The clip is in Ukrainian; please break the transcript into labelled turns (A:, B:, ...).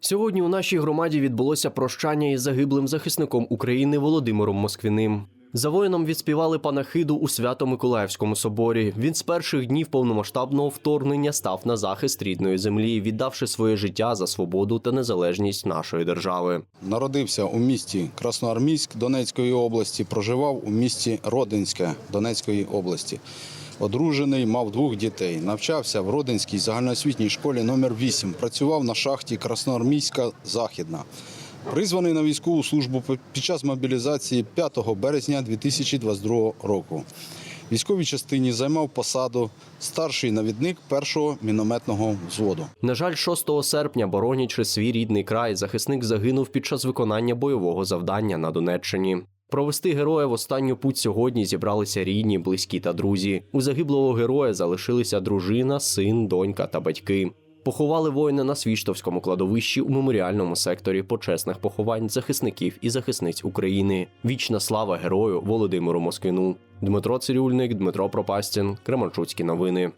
A: Сьогодні у нашій громаді відбулося прощання із загиблим захисником України Володимиром Москвиним. За воїном відспівали панахиду у Свято-Миколаївському соборі. Він з перших днів повномасштабного вторгнення став на захист рідної землі, віддавши своє життя за свободу та незалежність нашої держави.
B: Народився у місті Красноармійськ Донецької області, проживав у місті Родинське Донецької області. Одружений, мав двох дітей. Навчався в Родинській загальноосвітній школі номер 8 Працював на шахті Красноармійська Західна. Призваний на військову службу під час мобілізації 5 березня 2022 року. Військовій частині займав посаду старший навідник першого мінометного взводу.
A: На жаль, 6 серпня, боронячи свій рідний край, захисник загинув під час виконання бойового завдання на Донеччині. Провести героя в останню путь сьогодні зібралися рідні, близькі та друзі. У загиблого героя залишилися дружина, син, донька та батьки. Поховали воїна на Свіштовському кладовищі у меморіальному секторі почесних поховань захисників і захисниць України. Вічна слава герою Володимиру Москвіну. Дмитро Цирюльник, Дмитро Пропастін, Кременчуцькі новини.